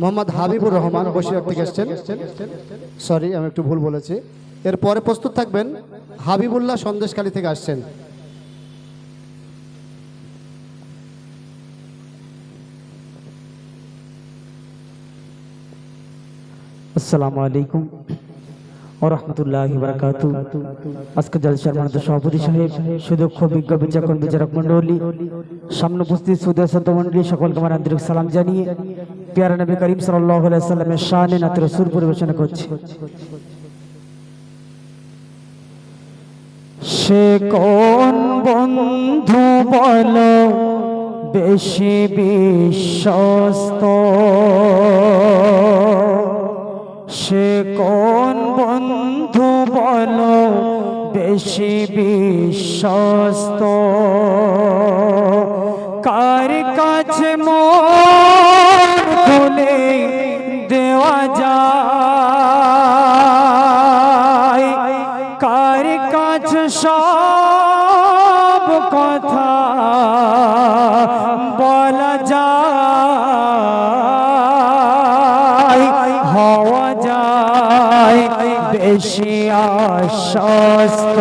মোহাম্মদ হাবিবুর রহমান বসিরহাট থেকে এসছেন। সরি আমি একটু ভুল বলেছি। এরপরে প্রস্তুত থাকবেন হাবিবুল্লাহ সন্দেশখালী থেকে আসছেন। আসসালামু আলাইকুম সামনে উপস্থিত সুদীয় সন্ত মন্ডলী, সকলকে আমার আন্তরিক সালাম জানিয়ে পিয়ারা নবী করিম সাল্লাহ সাল্লামের শানে নাতের সুর পরিবেশনা করছি। সে কোন বন্ধু বলো, বেশি বিশ্বস্ত? সে কোন বন্ধু বলো, বেশি বিশ্বস্ত? কার কাছে মন কাছে সব কথা। বলা যায় হওয়া যায় বেশি আশ্বস্ত।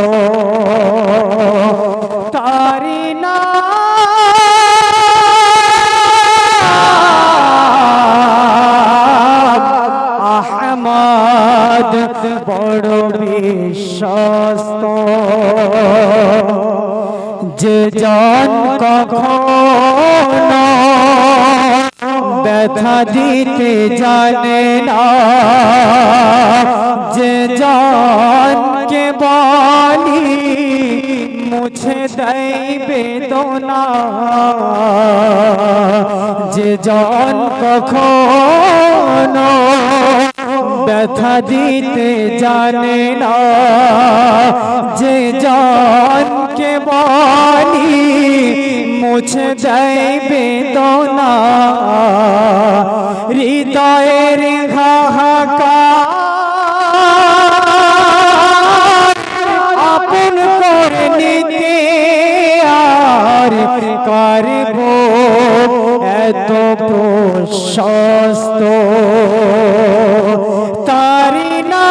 আহমদ বড় বিশ্বস্ত। যে জন কখনো ব্যথা দিতে জানে না, যে জনকে বলি মুছে দেয় বেদনা, যে জন কখনো ব্যথা দিতে জানে না। যে জনকে বলি মুছে দেয় বেদনা। হৃদয়ের হাহাকার আপন করে নিতে আর করব এত প্রশস্ত। তারি না।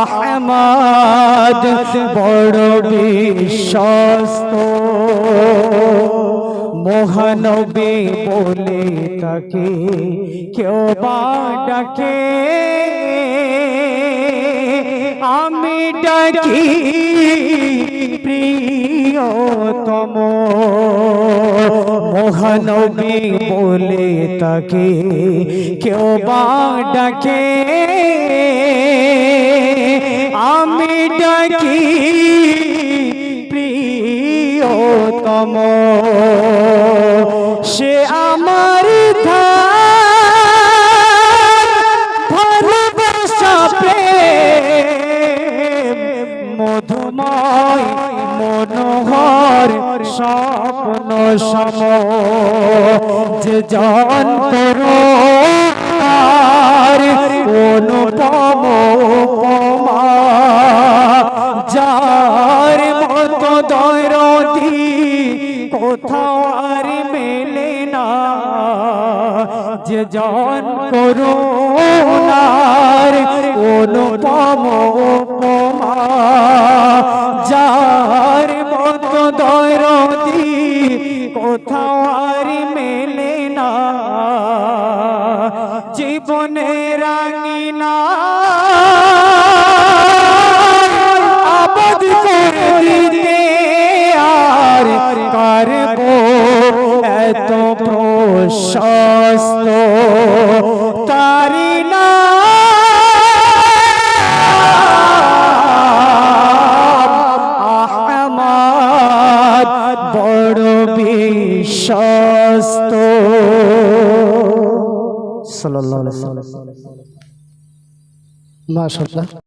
আহমদ বড় বিশ্বস্ত। মহানবী বলে তাকে কেউ বা ডাকে। ডাকি প্রিয়তম? মহানবী বলে তাকে কেউ বা ডাকে? আমি ডাকি প্রিয়তম। সে আমার ধার মনোহর স্বপ্ন সম যে জন আর অনুপম উপমা, যার মতো দরদি কোথাও আর মেলে না। যে জন করুণার অনুপম উপমা জীবনে রাঙিনা আবাদ করে দিতে আর করব এত প্রশস্ত। বড় ওয়াসাল্লাম। মাশাআল্লাহ।